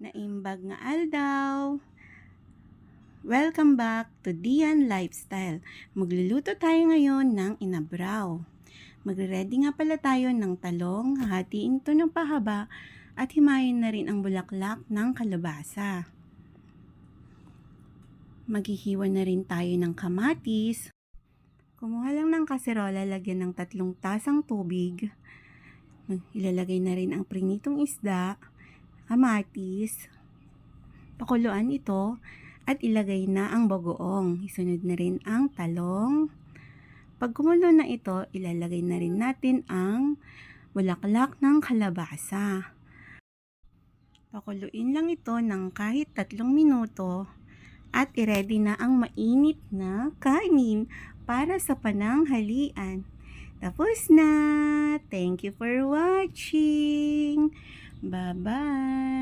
Naimbag nga aldaw. Welcome back to Dian Lifestyle. Magluluto tayo ngayon ng inabraw. Magre-ready nga pala tayo ng talong, hahatiin ito ng pahaba at himayin na rin ang bulaklak ng kalabasa. Maghihiwa na rin tayo ng kamatis. Kumuha lang ng kaserola, lagyan ng tatlong tasang tubig. Ilalagay na rin ang prinitong isda, kamatis, pakuluan ito at ilagay na ang bagoong. Isunod na rin ang talong. Pag kumulo na ito, ilalagay na rin natin ang bulaklak ng kalabasa. Pakuluin lang ito ng kahit tatlong minuto at i-ready na ang mainit na kanin para sa pananghalian. Tapos na! Thank you for watching! Bye-bye!